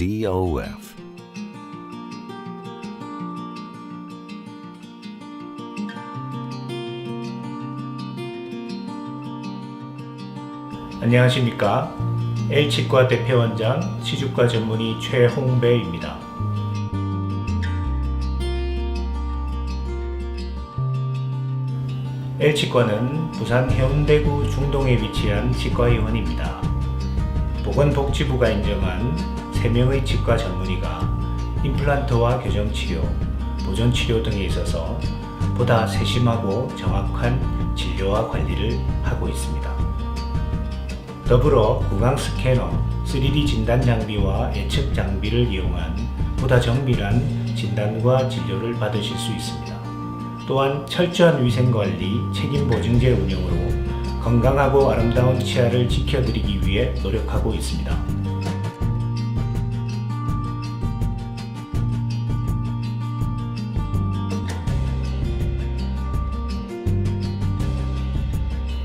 DOF. 안녕하십니까. L치과 대표원장 치주과 전문의 최홍배입니다. L치과는 부산 해운대구 중동에 위치한 치과의원입니다. 보건복지부가 인정한 3명의 치과 전문의가 임플란트와 교정치료, 보존치료 등에 있어서 보다 세심하고 정확한 진료와 관리를 하고 있습니다. 더불어 구강 스캐너, 3D 진단 장비와 예측 장비를 이용한 보다 정밀한 진단과 진료를 받으실 수 있습니다. 또한 철저한 위생관리, 책임보증제 운영으로 건강하고 아름다운 치아를 지켜드리기 위해 노력하고 있습니다.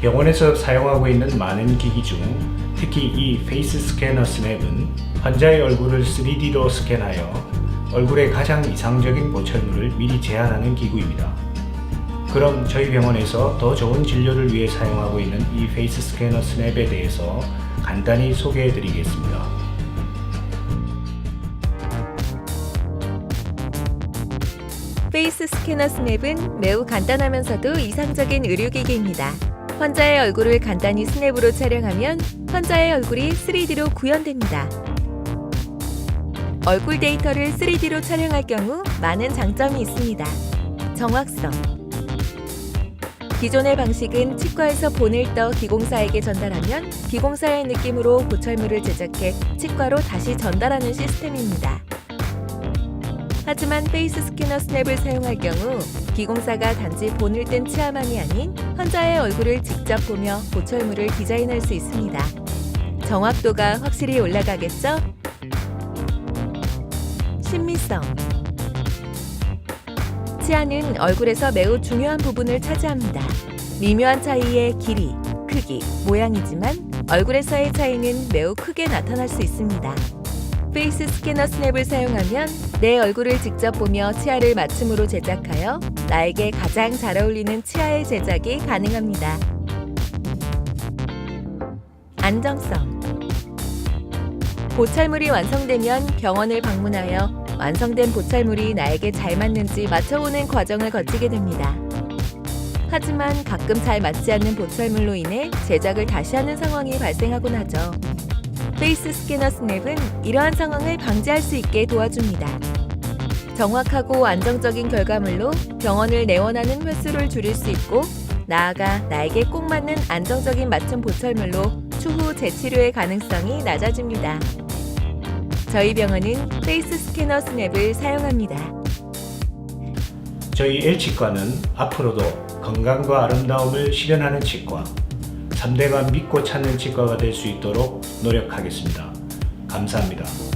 병원에서 사용하고 있는 많은 기기 중 특히 이 페이스 스캐너 스냅은 환자의 얼굴을 3D로 스캔하여 얼굴의 가장 이상적인 보철물을 미리 제한하는 기구입니다. 그럼 저희 병원에서 더 좋은 진료를 위해 사용하고 있는 이 페이스 스캐너 스냅에 대해서 간단히 소개해 드리겠습니다. 페이스 스캐너 스냅은 매우 간단하면서도 이상적인 의료기기입니다. 환자의 얼굴을 간단히 스냅으로 촬영하면 환자의 얼굴이 3D로 구현됩니다. 얼굴 데이터를 3D로 촬영할 경우 많은 장점이 있습니다. 정확성. 기존의 방식은 치과에서 본을 떠 기공사에게 전달하면 기공사의 느낌으로 보철물을 제작해 치과로 다시 전달하는 시스템입니다. 하지만 페이스 스캐너 스냅을 사용할 경우 기공사가 단지 본을 뗀 치아만이 아닌 환자의 얼굴을 직접 보며 보철물을 디자인할 수 있습니다. 정확도가 확실히 올라가겠죠? 신미성 치아는 얼굴에서 매우 중요한 부분을 차지합니다. 미묘한 차이의 길이, 크기, 모양이지만 얼굴에서의 차이는 매우 크게 나타날 수 있습니다. 페이스 스캐너 스냅을 사용하면 내 얼굴을 직접 보며 치아를 맞춤으로 제작하여 나에게 가장 잘 어울리는 치아의 제작이 가능합니다. 안정성 보철물이 완성되면 병원을 방문하여 완성된 보철물이 나에게 잘 맞는지 맞춰보는 과정을 거치게 됩니다. 하지만 가끔 잘 맞지 않는 보철물로 인해 제작을 다시 하는 상황이 발생하곤 하죠. 페이스 스캐너 스냅은 이러한 상황을 방지할 수 있게 도와줍니다. 정확하고 안정적인 결과물로 병원을 내원하는 횟수를 줄일 수 있고 나아가 나에게 꼭 맞는 안정적인 맞춤 보철물로 추후 재치료의 가능성이 낮아집니다. 저희 병원은 페이스 스캐너 스냅을 사용합니다. 저희 L치과는 앞으로도 건강과 아름다움을 실현하는 치과, 3대가 믿고 찾는 치과가 될 수 있도록 노력하겠습니다. 감사합니다.